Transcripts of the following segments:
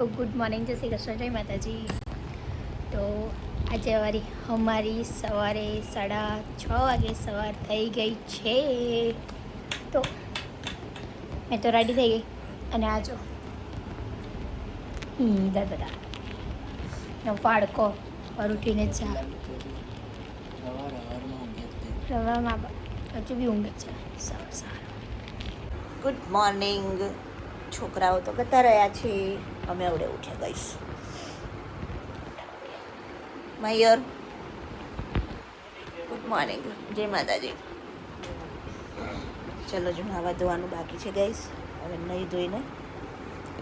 Good morning, જય શ્રી કૃષ્ણ, જય માતાજી. તો આજે અમારી અમારી સવારે સાડા છ વાગે સવાર થઈ ગઈ છે. તો મેં તો રેડી થઈ ગઈ. અને આ જો. ઈધર બધા નો પાડકો ઉઠીને ચા. રવામાં હજુ બી ઊંઘે છે. સવાર સવાર ગુડ મોર્નિંગ. છોકરાઓ તો કરતા રહ્યા છે. અમે આવડે ઉઠ્યા ગઈશ મયર. Good morning. જય માતાજી. ચલો જો નાવા ધોવાનું બાકી છે ગઈશ હવે નહીં ધોઈને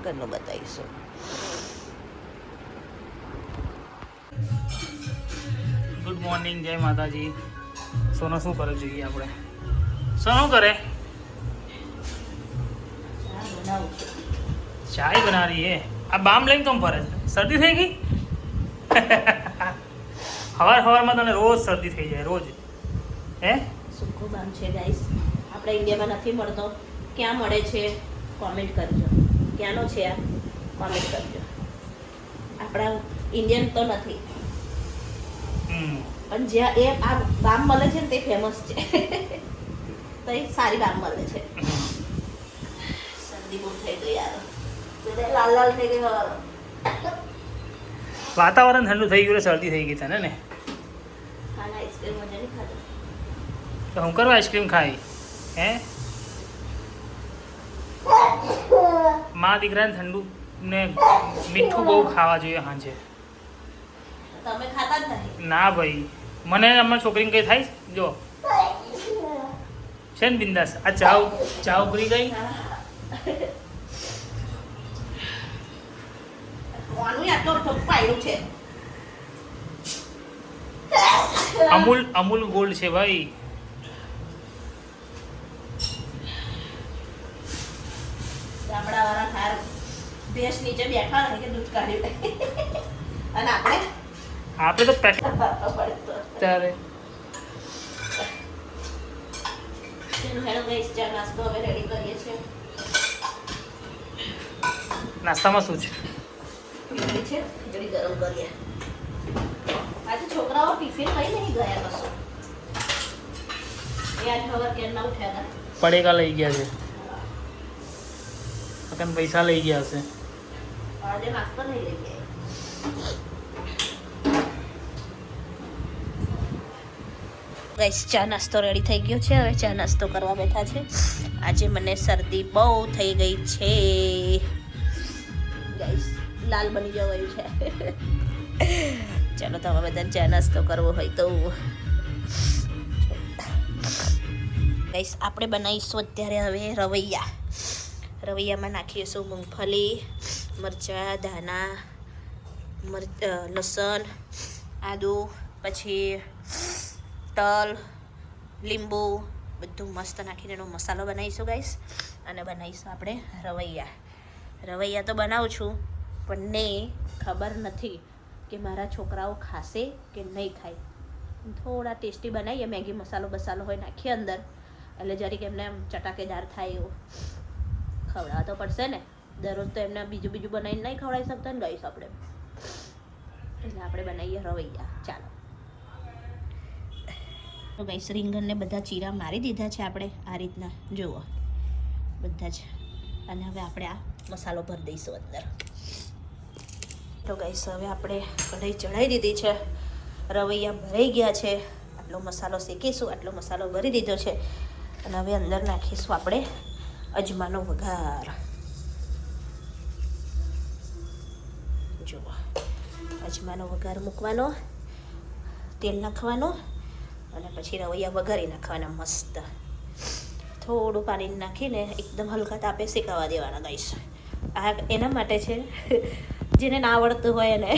ઘરનું બતાવીશું. ગુડ મોર્નિંગ જય માતાજી. સોનો શું કરે જોઈએ આપણે? સોનો કરે? ચાય બના રહી હે આ બામ લઈને કેમ ફરે છે? શરદી થઈ ગઈ? હવાર હવારમાં તને રોજ શરદી થઈ જાય રોજ. હે? સુખો બામ છે ગાઈસ આપણે ઇન્ડિયામાં નથી મળતો. ક્યાં મળે છે? કોમેન્ટ કરજો. ક્યાંનો છે આ? કોમેન્ટ કરજો. આપણા ઇન્ડિયન તો નથી. હમ. પણ જ્યાં એ આ બામ મળે છે ને તે ફેમસ છે. તો એ સારી બામ મળે છે. શરદી બહુ થઈ ગઈ યાર. લાલ લાલ થઈ ગઈ વાતાવરણ ઠંડુ થઈ ગયું શરદી થઈ ગઈ તને ને તો હું કરવા આઈસ્ક્રીમ ખાઈ? હે? મા દીકરાને ઠંડુ ને મીઠું બહુ ખાવા જોઈએ સાંજે. તમે ખાતા નથી. ના ભાઈ. મને અમારી છોકરીને કઈ થાય? જો. છે ને બિંદાસ. આ ચાવ ચાવ ભરી ગઈ? કોનું આટલો ઠપ પાડ્યું છે. અમૂલ અમૂલ ગોલ્ડ છે ભાઈ. ગામડાવાળા હાર ભેંસ નીચે બેઠા કે દૂધ કાઢ્યું અને આપણે આપણે તો ત્યારે. નાસ્તામાં શું છે? ખીચડી છે. ખીચડી ગરમ કરીએ. આજે છોકરાઓ ટિફિન લઈ નહીં ગયા કશું એ આજ ખબર કેમ ના ઉઠ્યા હતા. પડેકા લઈ ગયા છે. અકન પૈસા લઈ ગયા હશે? આજે નાસ્તો નહીં લઈ ગયા ગાઈસ ચા નાસ્તો રેડી થઈ ગયો છે. હવે ચા નાસ્તો કરવા બેઠા છે. આજે મને શરદી બહુ થઈ ગઈ છે. લાલ બની જવાયું છે. ચાલો તમે બધા ચા નાસ્તો કરવો હોય તો. ગાઈસ આપણે બનાવીશું અત્યારે હવે રવૈયા. રવૈયામાં નાખીશું મૂંગફલી મરચાં, ધાણા, મર લસણ, આદુ, પછી તલ, લીંબુ, બધું મસ્ત નાખીને એનો મસાલો બનાવીશું ગાઈસ અને બનાવીશું આપણે રવૈયા. રવૈયા તો બનાવું છું. પણ ને ખબર નથી કે મારા છોકરાઓ ખાશે કે નહીં ખાય. થોડા ટેસ્ટી બનાવીએ મેગી મસાલો બસાલો હોય નાખીએ અંદર. એટલે જરીક એમને આમ ચટાકેદાર થાય એવું. ખવડાવવા તો પડશે ને. દરરોજ તો એમને બીજું બીજું બનાવીને નહીં ખવડાવી શકતા ને ગઈશ આપણે. એટલે આપણે બનાવીએ રવૈયા. ચાલો. તો ગઈસ રીંગણને બધા ચીરા મારી દીધા છે આપણે આ રીતના. જુઓ. બધા જ. અને હવે આપણે આ મસાલો ભરી દઈશું અંદર. તો ગાઈસ હવે આપણે કઢાઈ ચડાવી દીધી છે. રવૈયા ભરાઈ ગયા છે. આટલો મસાલો શેકીશું, આટલો મસાલો ભરી દીધો છે. અને હવે અંદર નાખીશું આપણે અજમાનો વઘાર. જુઓ, અજમાનો વઘાર મૂકવાનો, તેલ નાખવાનો અને પછી રવૈયા વઘારી નાખવાના મસ્ત. થોડું પાણી નાખીને એકદમ હલકા તાપે શેકાવા દેવાના ગાઈશ આ એના માટે છે જેને ના આવડતું હોય એને.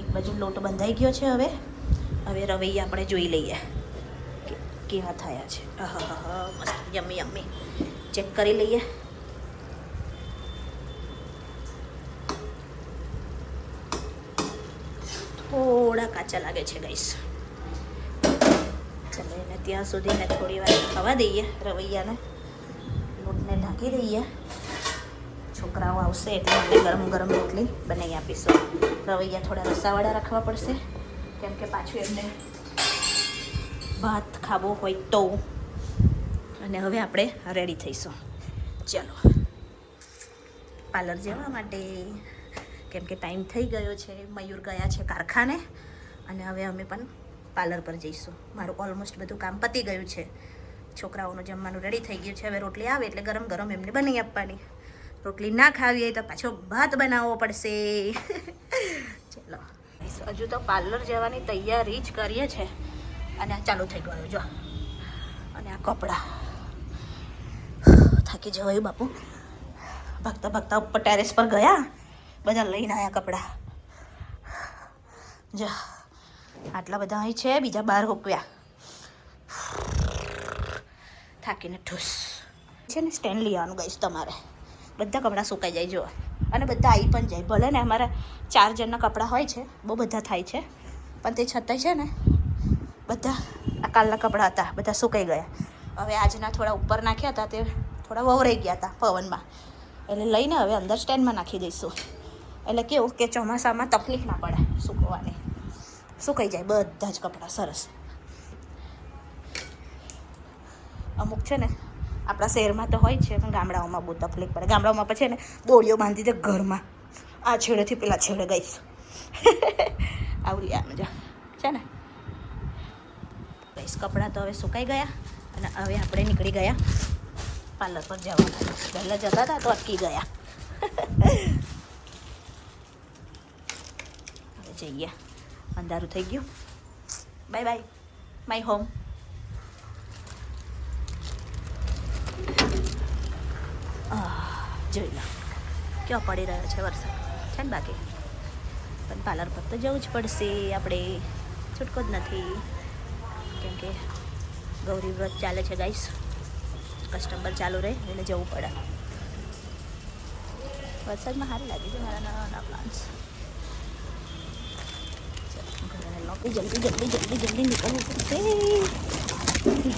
એક બાજુ લોટ બંધાઈ ગયો છે હવે. હવે રવૈયા આપણે જોઈ લઈએ કેવા થયા છે. મસ્ત યમ્મી યમી ચેક કરી લઈએ. થોડા કાચા લાગે છે ગઈશ ચાલો, એને ત્યાં સુધી ને થોડી વાર ખવા દઈએ રવૈયાને. મૂકી દઈએ. છોકરાઓ આવશે એટલે આપણે ગરમ ગરમ રોટલી બનાવી આપીશું. રવૈયા થોડા રસાવાળા રાખવા પડશે. કેમ કે પાછું એમને ભાત ખાવો હોય તો. અને હવે આપણે રેડી થઈશું. ચાલો. પાર્લર જવા માટે. કેમ કે ટાઈમ થઈ ગયો છે. મયુર ગયા છે કારખાને. અને હવે અમે પણ પાર્લર પર જઈશું. મારું ઓલમોસ્ટ બધું કામ પતી ગયું છે. છોકરાઓનું જમવાનું રેડી થઈ ગયું છે. હવે રોટલી આવે એટલે ગરમ ગરમ એમને બનાવી આપવાની. રોટલી ના ખાવી હોય તો પાછો ભાત બનાવવો પડશે. ચલો. હજુ તો પાર્લર જવાની તૈયારી જ કરીએ છે. અને આ ચાલુ થઈ ગયું જો. અને આ કપડાં. થાકી જવાયું બાપુ. ભાગતા ભાગતા ઉપર ટેરેસ પર ગયા. બધા લઈને આવ્યા કપડાં. જો. આટલા બધા અહીં છે, બીજા બહાર હુકવ્યા થાકીને ઠૂસ. છે ને સ્ટેન્ડ લેવાનું ગઈશ તમારે. બધા કપડાં સુકાઈ જાય, જુઓ. અને બધા આવી પણ જાય. ભલે ને અમારા ચાર જણના કપડાં હોય છે, બહુ બધા થાય છે, પણ તે છતાંય છે ને, બધા આ કાલના કપડાં હતા, બધા સુકાઈ ગયા. હવે આજના થોડા ઉપર નાખ્યા હતા, તે થોડા વવરાઈ ગયા હતા પવનમાં. એટલે લઈને હવે અંદર સ્ટેન્ડમાં નાખી દઈશું. એટલે કેવું કે ચોમાસામાં તકલીફ ના પડે સુકવાની. સુકાઈ જાય બધા જ કપડાં, સરસ. અમુક છે ને, આપણા શહેરમાં તો હોય છે, પણ ગામડાઓમાં બહુ તકલીફ પડે. ગામડાઓમાં પછી ને દોડીઓ બાંધી દે ઘરમાં. આ છેડેથી પેલા છેડે ગઈશ. આવું આ મજા. છે ને? ગઈશ કપડાં તો હવે સુકાઈ ગયા અને હવે આપણે નીકળી ગયા પાર્લર પર જવાના. પહેલાં જતા હતા તો અટકી ગયા. હવે જઈએ. અંધારું થઈ ગયું. બાય બાય માય હોમ જોઈ લો કેવો પડી રહ્યો છે વરસાદ? છે ને બાકી? પણ પાર્લર પર તો જવું જ પડશે, આપણે છૂટકો જ નથી. કેમ કે ગૌરી વ્રત ચાલે છે ગાઈસ કસ્ટમર ચાલુ રહે એટલે જવું પડે. વરસાદમાં સારી લાગે છે મારા નાના નાના પ્લાન્સ જલ્દી જલ્દી જલ્દી જલ્દી નીકળવું પડશે.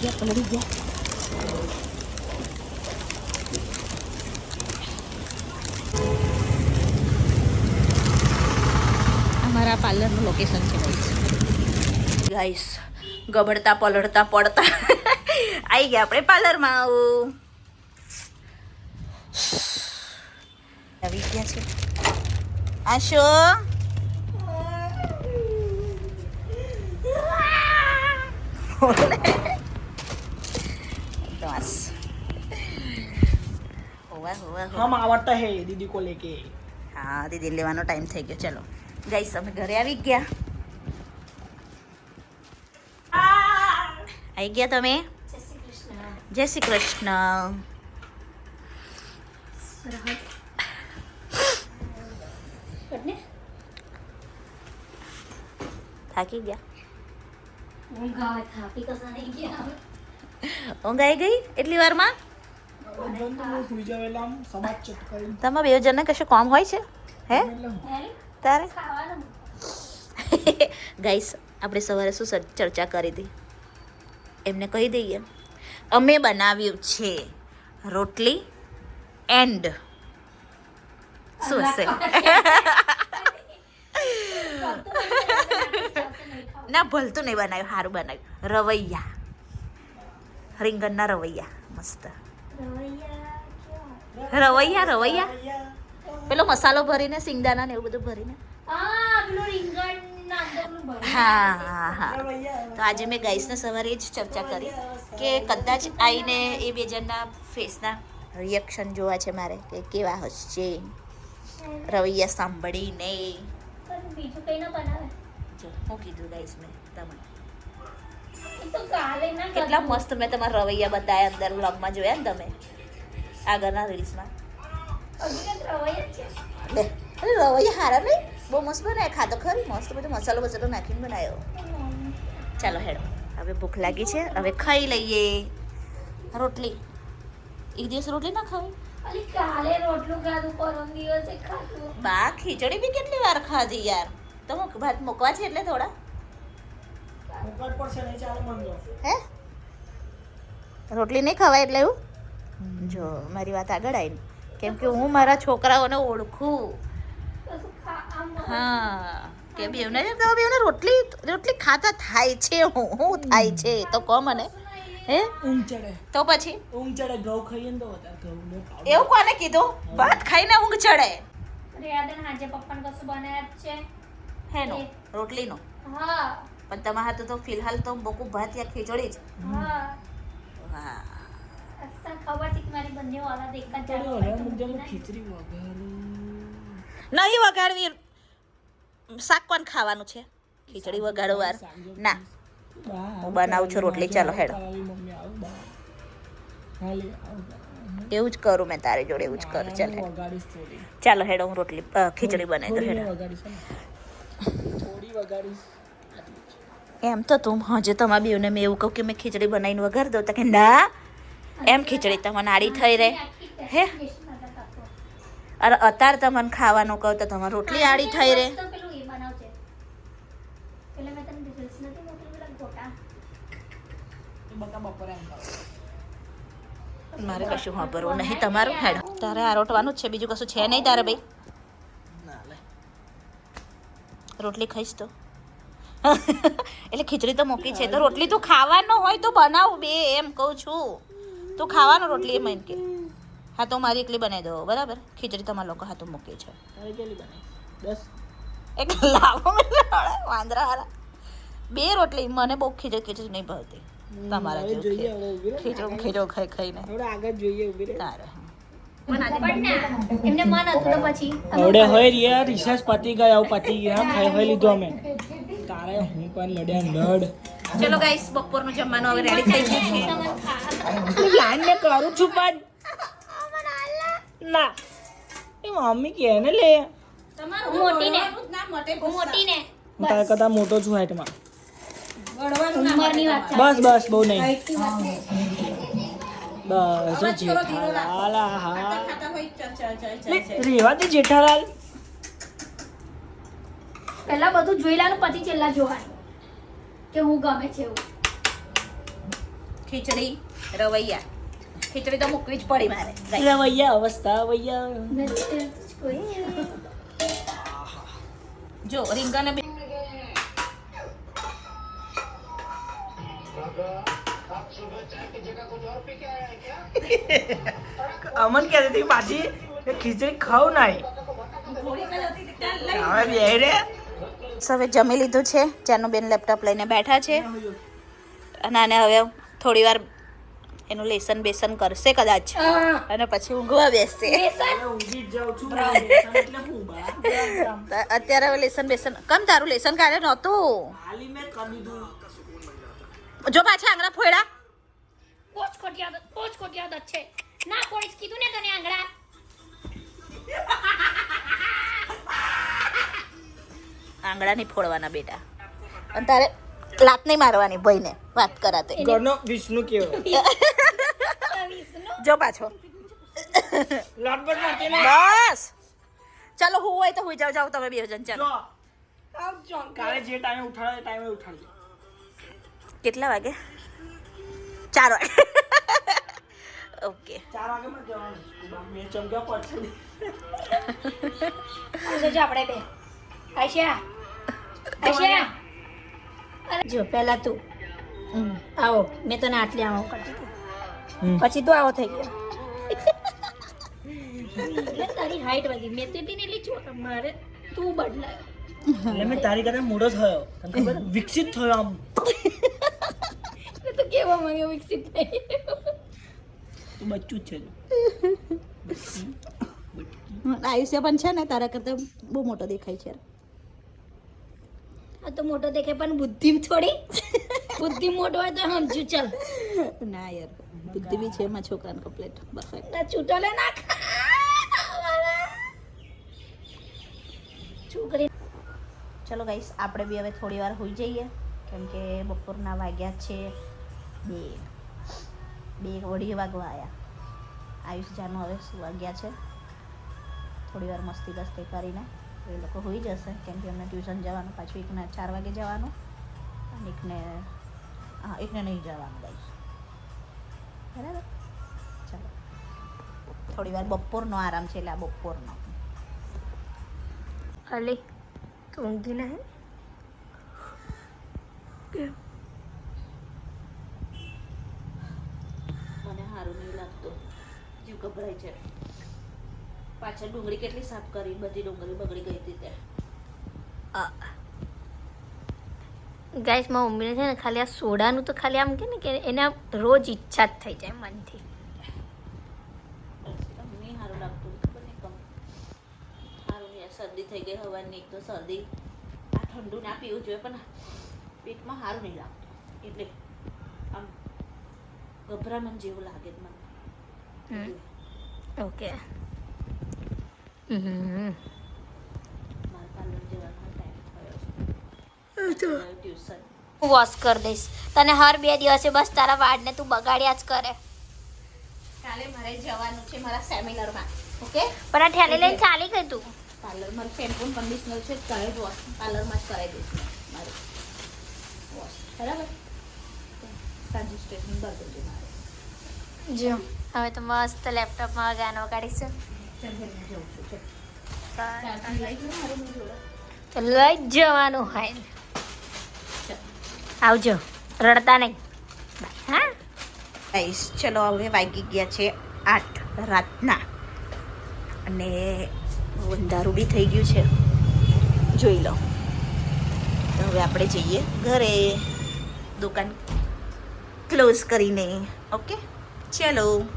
ગયા, પલળી ગયા. અમારા પાર્લરનું લોકેશન છે ગાઈસ ગબડતા પલળતા પડતા આવી ગયા આપણે પાર્લરમાં આવું આવી ગયા છે આશો બસ હોવા હોવા હોવા हम आवड़ता है दीदी को लेके હા દીદી લેવાનો ટાઈમ થઈ ગયો ચલો ગાઈસ અમે ઘરે આવી ગયા. આવી ગયા તમે? જય શ્રી કૃષ્ણ. જય શ્રી કૃષ્ણ. બટને થાકી ગયા. ઊંઘ આવે થાકી કસા નહીં ગયા. હવે. ઊંઘ આવી ગઈ એટલી વારમાં? તમે બે જણને કશું કામ હોય છે? હે? તારે? ગાઈસ આપણે સવારે શું ચર્ચા કરી હતી? એમને કહી દઈએ. અમે બનાવ્યું છે રોટલી એન્ડ. શું હશે? ના ભલતું નહીં બનાવ્યું સારું બનાવ્યું. રવૈયા. રીંગણના રવૈયા. મસ્ત. રવૈયા રવૈયા. પેલો મસાલો ભરીને સિંગદાણા ને એવું બધું ભરીને હા પેલું રીંગણના અંદરનું ભરેલું. હા હા હા. તો આજે મેં ગાઈસને સવારે જ ચર્ચા કરી કે કદાચ આવીને એ બે જણના ફેસના રિએક્શન જોવા છે મારે કે કેવા હશે? રવૈયા સાંભળીને. બીજું કઈ ના બનાવે. જો હું કીધું ગાઈસ મેં તમને. કેટલા મસ્ત મેં તમારા રવૈયા બતાવ્યા અંદર વ્લોગમાં જોયા ને તમે? આગળના રીલ્સમાં રવૈયા હારા નહીં? બહુ મસ્ત બનાવ્યા ખાતો ખરી? મસ્ત બધો મસાલો બસાલો નાખીને બનાવ્યો ચાલો હેડો. હવે ભૂખ લાગી છે. હવે ખાઈ લઈએ. રોટલી. એક દિવસ રોટલી ના ખાવી? કાલે રોટલું ખાધું પરમ દિવસે ખાધું. બા ખીચડી બી કેટલી વાર ખાધી યાર. તો મૂક ભાત મૂકવા છે એટલે થોડા. મુકટ પડશે નહીં ચાલે મન લો હે? રોટલી નહીં ખવાય એટલે એવું? જો મારી વાત આગળ આવી કેમ કે હું મારા છોકરાઓને ઓળખું. હા કે બેવને તો બેવને રોટલી રોટલી ખાતા થાય છે હું હું થાય છે તો કહો મને. હે? ઊંઘ ચડે. તો પછી? ઊંઘ ચડે ઘઉં ખાઈએ તો વધારે ઘઉં એવું કોને કીધું? ભાત ખાઈને ઊંઘ ચડે. રિયાદન હાજે પપ્પાને કશું બનાવ્યા છે. હેનો રોટલીનો. હા. પણ તમારા હાથે તો ફિલહાલ તો બકુ ભાત યા ખીચડી જ. હા. ખબર છે કે મારી બંને. ખીચડી. નહીં વગાડવી શાક કોણ ખાવાનું છે? ખીચડી વગાડો વાર ના. હું બનાવું છું રોટલી, ચાલો હેડો. એવું જ કરું મેં તારી જોડે એવું જ કરું. ચાલ. ચાલો હેડો હું રોટલી ખીચડી બનાવી દઉં હેડો. એમ તો તું હજે તમારા બેવને મેં એવું કહું કે મેં ખીચડી બનાવીને વઘાર દઉં તો કે ના. એમ ખીચડી તમને આડી થઈ રહે. હે? અરે અત્યારે તમને ખાવાનું કહું તો તમારે રોટલી આડી થઈ રહે તો પેલું એ બનાવજે પેલા મેં તને reels નથી મોકલી પેલા ગોટા એ બકા બપોરે એમ કરો. મારે કશું વાપરવું નહીં તમારું હેડ. તારે આરોટવાનું જ છે બીજું કશું છે નહીં તારે ભાઈ? રોટલી ખાઈશ તો. એટલે ખીચડી તો મૂકી છે તો રોટલી તું ખાવાનો હોય તો બનાવ બે એમ કહું છું. તું ખાવાનો રોટલી એમ એમ કે. હા તો મારી એકલી બનાવી દો બરાબર? ખીચડી તમારા લોકો હાથું મૂકી છે. દસ? એક લાવો વાંદરા હારા. બે રોટલી મને બહુ ખીચડી ખીચડી નહીં ભાવતી. તમારા. ખીચડો ખીચડો ખાઈ ખાઈને. હવે આગળ જોઈએ ઊભી રહે. તારે. આવડે હોય રિયા રિસર્ચ પતી ગયા આવું પતી ગયા ખાઈ ખાઈ લીધું અમે. તારે હું પણ લડ્યા લડ. ચલો ગાઈસ બપોરનું જમવાનું હવે રેડી થઈ ગયું છે. તમે ખા કરું છું પણ. ના. એ મમ્મી કે ને લે. મોટી ને. મોટી ને હું તારે કરતા મોટો છું હાઈટમાં. બસ બસ બહુ નહીં. બસ જેઠાલાલ હા. રેવા દે જેઠાલાલ. પહેલા બધું જોઈ લાનું પછી છેલ્લા જોવાનું કે હું ગમે છે એવું. ખીચડી રવૈયા. ખીચડી તો મૂકવી જ પડી મારે. રવૈયા અવસ્થા વૈયા જો રીંગણ અમન કહેતી હતી પાછી કે ખીચડી ખાવ નહીં. હવે બે રે. હવે જમી લીધું છે. ચાનું બેન લેપટોપ લઈને બેઠા છે. અને આને હવે થોડી વાર એનું લેસન બેસન કરશે કદાચ. અને પછી ઊંઘવા બેસશે. ઊંઘી જ જાઉં છું. એટલે હું બા અત્યારે હવે લેસન બેસન. કમ તારું લેસન કાઢે નહોતું? જો પાછા આંગળા ફોયડા. કોચ ખોટી કોચ પોચ છે. ના પોલીસ કીધું ને તને આંગળા? આંગળા નહીં ફોડવાના બેટા. અને તારે લાત નહીં મારવાની ભાઈને વાત કરાતે ઘરનો વિષ્ણુ કેવો જો પાછો. બસ. ચાલો હું હોય તો હું જાવ જાવ તમે બે જણ ચાલો. કાલે જે ટાઈમે ઉઠાડે ટાઈમે ઉઠાડજે. કેટલા વાગે? ચાર વાગે. ઓકે ચાર વાગે માં જવાનું સ્કૂબા મેં. ચમક્યા પડશે જો આપણે બે. આશા આશા જો પહેલા તું. આવો મેં તને આટલી આવો કરતી હતી. પછી તું આવો થઈ ગયો. તારી હાઈટ વધી મેં તે બી ને એટલી છો મારે તું બદલાયો. એટલે મેં તારી કરતા મોટો થયો. તને ખબર વિકસિત થયો આમ. તો તું કેવા માંગે વિકસિત થઈ તું બચ્ચું જ છે આયુષ્ય પણ છે ને તારા કરતા બહુ મોટો દેખાય છે. આ તો મોટો દેખે પણ બુદ્ધિ થોડી. બુદ્ધિ મોટો હોય તો સમજુ ચાલ. ના યાર બુદ્ધિ બી છે એમાં છોકરાને કમ્પ્લેટ પરફેક્ટ ના છૂટોલે લે ના છોકરી ચલો ગાઈસ આપણે બી હવે થોડી વાર હોઈ જઈએ. કેમ કે બપોરના વાગ્યા છે. બે. બે અઢી વાગવા આવ્યા આયુષ જાનું હવે શું વાગ્યા છે? થોડી વાર મસ્તી બસ્તી કરીને એ લોકો હોઈ જશે કેમ કે એમને ટ્યુશન જવાનું પાછું એકને ચાર વાગે જવાનું અને એકને હા એકને નહીં જવાનું ગાઈશ બરાબર? ચાલો. થોડી વાર બપોરનો આરામ છે એટલે આ બપોરનો. અલી તું ઊંઘી નહીં? મને સારું નહીં લાગતું જીવ ગભરાય છે. પાછળ ડુંગળી કેટલી સાફ કરી બધી ડુંગળી બગડી ગઈ હતી તે ગાઈસમાં મમ્મીને છે ને ખાલી આ સોડાનું તો ખાલી આમ કે ને કે એના રોજ ઈચ્છા જ થઈ જાય મનથી. શરદી થઈ ગઈ હવાની એક તો શરદી. આ ઠંડુ ના પીવું જોઈએ પણ પેટમાં સારું નહીં લાગતું. એટલે આમ ગભરામણ જેવું લાગે મને. ઓકે વોશ કરી દઈશ. તને હર બે દિવસે બસ તારા વાળને તું બગાડ્યા જ કરે. કાલે મારે જવાનું છે મારા સેમિનારમાં. ઓકે પણ આ ઠેલી લઈને ચાલી ગઈ તું? પાર્લર મારું શેમ્પૂ કન્ડિશનર છે કરે વોશ પાર્લરમાં જ કરાવી દઈશ મારે. વોશ બરાબર? સાંજે સ્ટેશન દેજો મારે. જો હવે તો મસ્ત લેપટોપમાં ગાનો જોડે તો લઈ જવાનું હોય આવજો. રડતા નહીં. હા? ચલો, હવે વાગી ગયા છે આઠ રાતના. અને અંધારું બી થઈ ગયું છે. જોઈ લો. હવે આપણે જઈએ ઘરે. દુકાન ક્લોઝ કરીને. ઓકે ચલો.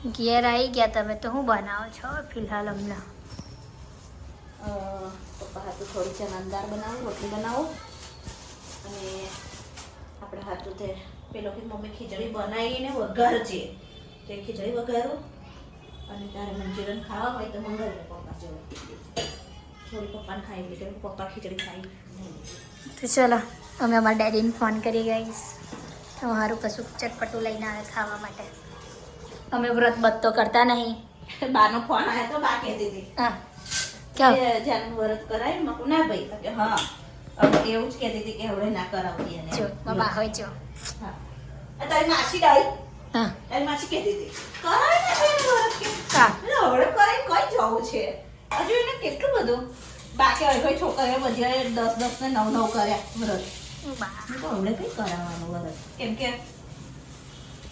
ઘેર આવી ગયા તમે તો હું બનાવો છો ફિલહાલ હમણાં. પપ્પા હાથું થોડી ચનાદાર બનાવો રોટલી બનાવો. અને આપણે હાથું તે પેલો કે મમ્મી ખીચડી બનાવીને વઘારજે. તો એ ખીચડી વઘારો અને તારે મંચુરિયન ખાવા હોય તો મંગાવી લે પપ્પા જેવું થોડી પપ્પાને ખાઈ લીધે પપ્પા ખીચડી ખાઈ તો ચલો અમે અમારા ડેડીને ફોન કરી ગઈશ. તમારું કશું ચટપટું લઈને આવે ખાવા માટે. અમે વ્રત બત તો કરતા નહીં. બાનો ફોન આવ્યો તો બા કહેતી હતી. હા. કે જાનું વ્રત કરાય મકુ ના ભાઈ કે હા. એવું જ કહેતી હતી કે હવે ના કરાવતી એને. જો બાબા હોય જો. હા. તારી માસી ડાઈ હા. તારી માસી કહેતી હતી કરાય ને વ્રત કે? હા. હવે કરાય કઈ જવું છે? હજુ એને કેટલું બધું? બાકી હોય કોઈ છોકરીઓ બધી દસ દસ ને નવ નવ કર્યા વ્રત. હમણાં તો કઈ કરાવવાનું વ્રત. કેમ કે?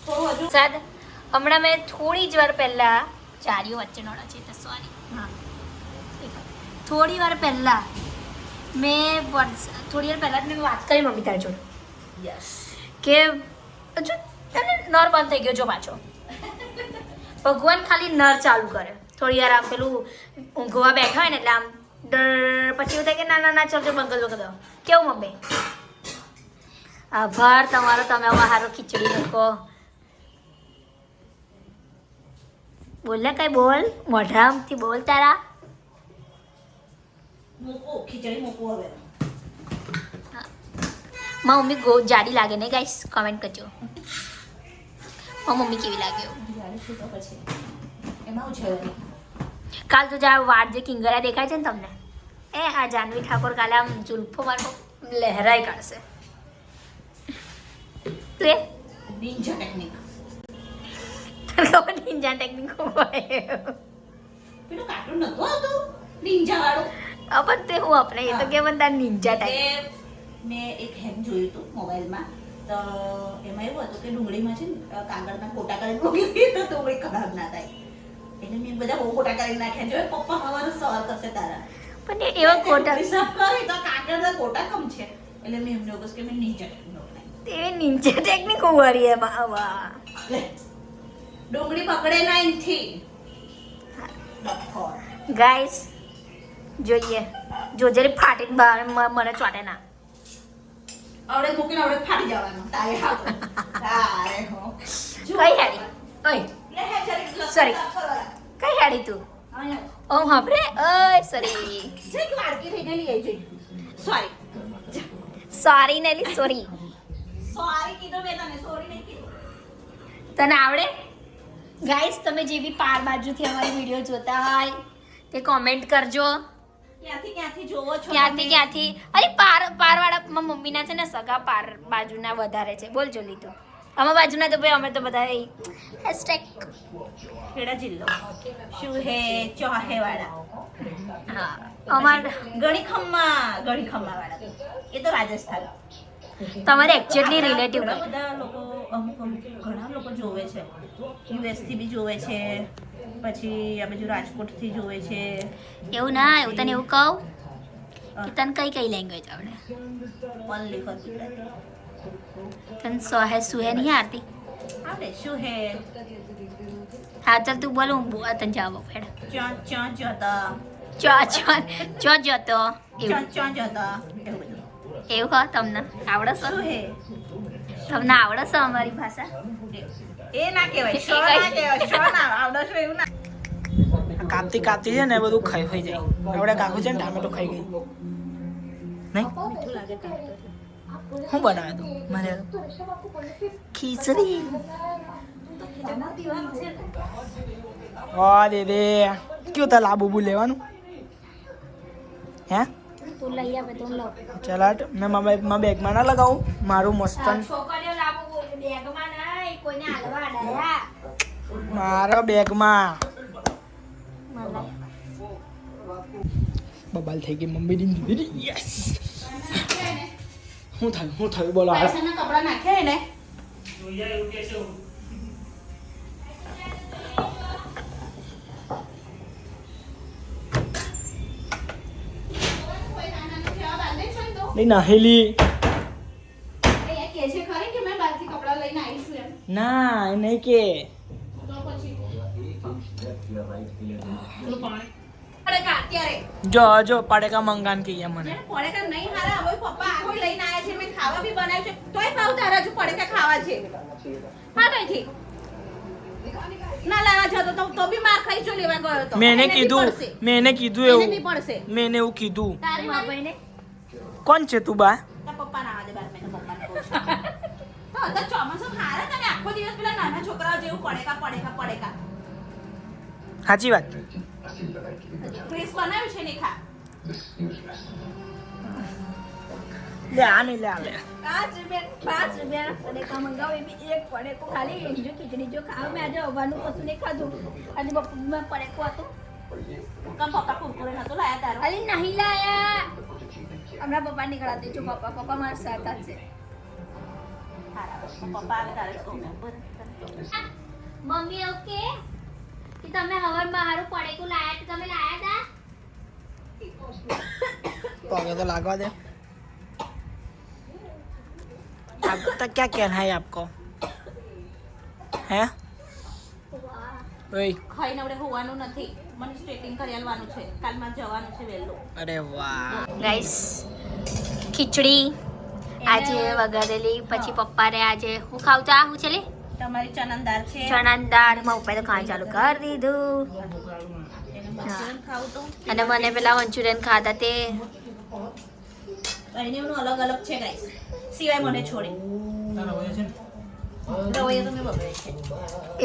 થોડું હજુ સાદ. હમણાં મેં થોડી જ વાર પહેલાં ચારીઓ વચ્ચે નોડા છે તો સોરી હા. થોડી વાર પહેલાં મેં થોડી વાર પહેલાં જ મેં વાત કરી મમ્મી તારી જોડે. યસ કે હજુ તને નર બંધ થઈ ગયો જો પાછો. ભગવાન ખાલી નર ચાલુ કરે. થોડી વાર આમ પેલું ઊંઘવા બેઠા હોય ને એટલે આમ ડર પછી એવું થાય કે ના ના ના ચાલજો બંગલ વગર કેવું મમ્મી? આભાર તમારો તમે આવા હારો ખીચડી મૂકો. બોલ ને કઈ બોલ. મોઢામાંથી બોલ તારા. મૂકું ખીચડી મૂકું હવે. મારી મમ્મી ગો જાડી લાગે ને ગાઈસ કમેન્ટ કરજો. મારી મમ્મી કેવી લાગે? એવું જ્યારે શું તો પછી. એમાં હું છે? વળી? કાલ તો જા વાળ જે કિંગરા દેખાય છે ને તમને. એ આ જાનવી ઠાકોર કાલે આમ જુલ્ફો મારો લહેરાઈ કાઢશે. તું એ નિંજા ટેકનિક તને નિંજા ટેકનિક પેલું કાર્ટૂન નતું આવતું નિંજા વાળું અપન તે હું આપણે એ તો કે બધા નિંજા ટેકનિક મેં એક હેક જોયું હતું મોબાઈલમાં તો એમાં એવું હતું કે ડુંગળીમાં છે ને કાગળના કોટા કરી મૂકી દીધી તો ડુંગળી ખરાબ ના થાય એટલે મેં બધા બહુ કોટા કરી નાખ્યા જોઈએ પપ્પા હવાનો સવાલ કરશે તારા પણ એવા ખોટા હિસાબ કરે તો કાગળના કોટા કમ છે એટલે મેં એમને કહ્યું કે મેં નીચે તેવી નિંજા ટેકનિક ઉવારી એમાં આવા ડુંગળી પકડે ના અહીંથી ગાઈસ જોઈએ. જો જરી ફાટી બહાર મને ચોટે ના. આવડે મૂકીને આવડે ફાટી જવાનું. તારે તારે હો. કઈ હેડી? ઓય. હે કરવા. કઈ હેડી તું? ઓ હાપરે ઓય સોરી જે લાડકી થઈ ગયેલી એ જોઈ. Sorry sorry Nelly sorry sorry કીધું મેં તને. સોરી નહીં કીધું. તને આવડે? ગાઈસ તમે જે બી પાર બાજુથી અમારી વીડિયો જોતા હોય તે કોમેન્ટ કરજો. ક્યાંથી ક્યાંથી જોવો છો ક્યાંથી ક્યાંથી અરે પાર પારવાળા મમ્મીના છે ને સગા પાર બાજુના વધારે છે. બોલજો લીધું. અમારા બાજુના તો ભાઈ અમે તો બધા હેશટેગ ખેડા જિલ્લો. શું હે ચોહે વાળા હા. અમાર ગણી ખમ્મા ગણી ખમ્મા વાળા. એ તો રાજસ્થાન. તમારે એક્ચ્યુઅલી રિલેટિવ બધા લોકો અમુક અમુક ઘણા લોકો જોવે છે. યુએસથી બી જોવે છે. પછી આ બાજુ રાજકોટથી જોવે છે. એવું ના એવું તને એવું કહું? કે તને કઈ કઈ લેંગ્વેજ આવડે? ઓનલી ફોર તને સોહે સુહે નહીં આવતી આવડે શું હે હા ચાલ તું બોલ હું તને જવાબ આપું ચા ચા જતા. ચો ચો ચો જતો? ચા એવું. ચા જતા. એવું કહો તમને આવડે શું હે તમને આવડે છે અમારી ભાષા? એ ના કહેવાય શો ના કહેવાય શો ના આવડે એવું ના. કાપતી કાપતી છે ને એ બધું ખાઈ હોય જાય. આપણે કાકુ છે ને ટામેટો ખાઈ ગઈ નહીં? હું બનાવ્યું તું? મારે ખીચડી. ઓ દે દે. કયું તાર લાબુ બુ લેવાનું? હે? તું લઈ આવે તું લો ચલાટ મેં મારા મારા બેગમાં ના લગાવું. મારું મસ્તન. છોકરીઓ લાવો બેગમાં ના કોઈને હાલવા અડાયા મારા બેગમાં. મને બબાલ થઈ ગઈ મમ્મી ની યસ હું થયું શું થયું બોલો પૈસાના કપડાં નાખ્યા ને જોઈએ અહીંયા છે ખરી કે મેં બહારથી કપડાં લઈને આવીશું એમ? ના એ નહીં કે. તો પછી. પડેકા અત્યારે. જો જો પાડેકા મંગાન કે મને. જેને નહીં હારા હવે પપ્પા આખો લઈને આયા છે મેં ખાવા બી બનાવ્યું છે. તોય ભાવ તારા હજુ પડેકા ખાવા છે. હા કઈથી ના લાવા જતો તો તો બી માર ખાઈ જો લેવા ગયો તો. મેં એને એને કીધું મેં એને કીધું એવું. પડશે. મેં એને એવું કીધું. તારી કોણ છે તું બા? પપ્પા ના આવે બાર મેં પપ્પા તો ચોમાસું હારા તમે આખો દિવસ પેલા નાના છોકરાઓ જેવું પડેકા પડેકા પડેકા. સાચી વાત. ક્રિસ બનાવ્યું છે ને ખા. લે આ નહીં લે આ લે પાંચ રૂપિયા પાંચ રૂપિયા પડેકા મંગાવો એ બી એક પડેકો ખાલી જો ખીચડી જો ખાવ મેં આજે અવાનું કશું નહીં ખાધું. આજે બપોરમાં પડેકો હતું. કમ પપ્પા કુરકુરે નતો લાયા તારો. ખાલી નહીં લાયા. আমরা পাপা নি গড়া দিছো পাপা পাপা মার সাথে আছে। मम्मी ओके कि तमे हवर महारो पड़े को लाया तो तमे लाया था पगे तो लगा दे आप तक क्या कहना है आपको हैं ખીચડી આજે વગાડેલી પછી પપ્પા પપ્પાને આજે હું ખાવ ચા હું છે ચણાદાર છે. ચણાદારમાં ઉપર તો ખાવાનું ચાલુ કરી દીધું. અને મને પેલા મંચુરિયન ખાતા તે.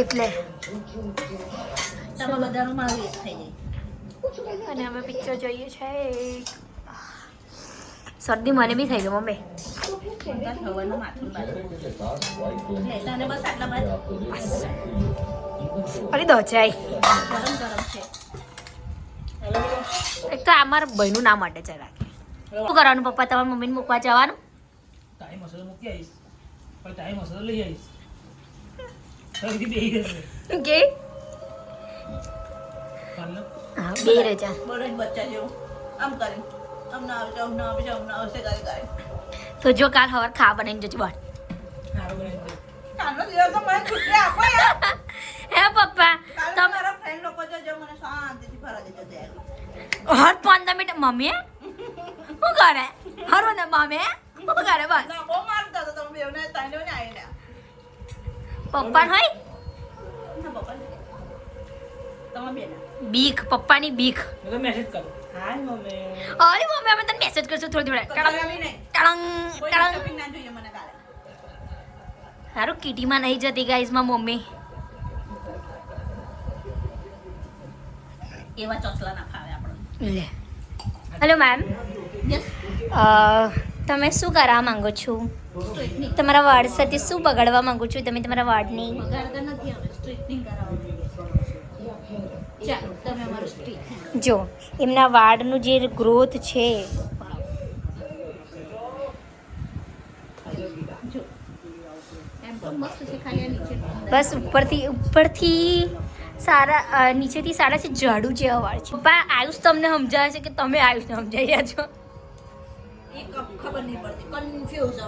એટલે. તમે બધાનું મારું એક થઈ જાય. અને અમે પિક્ચર જોઈએ છે શરદી મને બી થઈ ગઈ મમ્મી. અરે દોચાઈ એક તો આ મારા ભાઈનું નામ માટે છે રાખે શું કરવાનું પપ્પા તમારા મમ્મીને મૂકવા જવાનું? ટાઈમ હશે તો મૂકી આવીશ. પણ ટાઈમ હશે તો લઈ આવીશ. કે હા બે રજા બચ્ચા જેવું. આમ કરે. અમને આવશે અમને આવશે અમને આવશે કરે કરે તો જો કાલ હવાર ખા બનાવીને જજો સારું કાલનો દિવસ તો મને છૂટી આપો યાર. હે પપ્પા મારા ફ્રેન્ડ લોકો જો મને શાંતિથી ફરવા દેજો ત્યાં હર પંદર મિનિટ મમ્મી શું કરે? હરો ને મમ્મી શું કરે બસ? બહુ મારતા હતા તમે બેવને તાઈને ને આવીને પપ્પા હોય? બીક પપ્પાની બીક મેસેજ કરો હાય મમ્મી અરે મમ્મી અમે તને મેસેજ કરશું થોડી થોડા ટળંગ ટળંગ. સારું કીટીમાં નહીં જતી ગાઈઝમાં મમ્મી. એવા ચોસલા ના ફાવે આપણે લે. હેલો મેમ યસ તમે શું કરવા માંગો છો? તમારા વાળ સાથે શું બગાડવા માંગો છો? તમે તમારા વાળની જો, એમના વાળનું જે ગ્રોથ છે, બસ ઉપરથી ઉપરથી સારા નીચેથી સારા છે જાડું જેવા વાળ છે. પપ્પા, આયુષ તમને સમજાવે છે કે તમે આયુષને સમજાઈ રહ્યા છો. એ ખબર નહીં પડતી. કન્ફ્યુઝ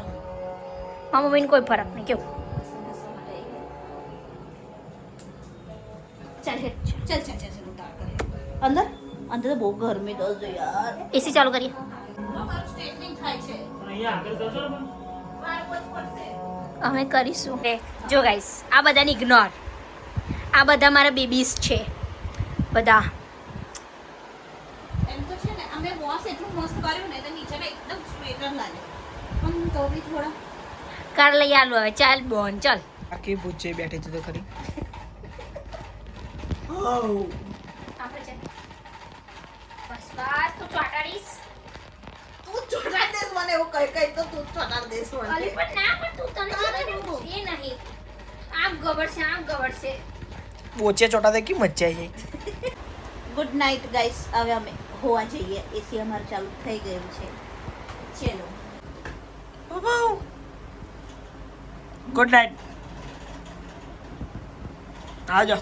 મારા મમ્મીને કોઈ ફરક નહીં. કેવું? ચાલ ચાલ ચાલ ચાલ ચાલ ઉતાર કરે અંદર? અંદર તો બહુ ગરમી દસ જો યાર. એસી ચાલુ કરીએ. અમે કરીશું. જો ગાઈસ આ બધાને ઇગ્નોર આ બધા મારા બેબીઝ છે. બધા એમ તો છે ને એટલું મસ્ત કર્યું ને તો નીચેના એકદમ સ્ટ્રેટર લાગે. પણ તો બી થોડા. કાર લઈ આલો હવે. ચાલ બોન ચાલ. આખી પૂછે બેઠે છે તો ખરી. બસ બસ તું ચોટાડીશ. તું ચોટાડ દેસ મને એવું કઈ કઈ તો તું ચોટાડ દેસ અલી પણ ના પણ તું તને ખબર એ નહીં આમ ગબર છે આમ ગબર છે પોચે ચોટા દે કે મજા આવી જાય? ગુડ નાઇટ ગાઈસ હવે અમે. હોવા જઈએ એસી અમારું ચાલુ થઈ ગયું છે. ચલો. ગુડ નાઇટ આવજો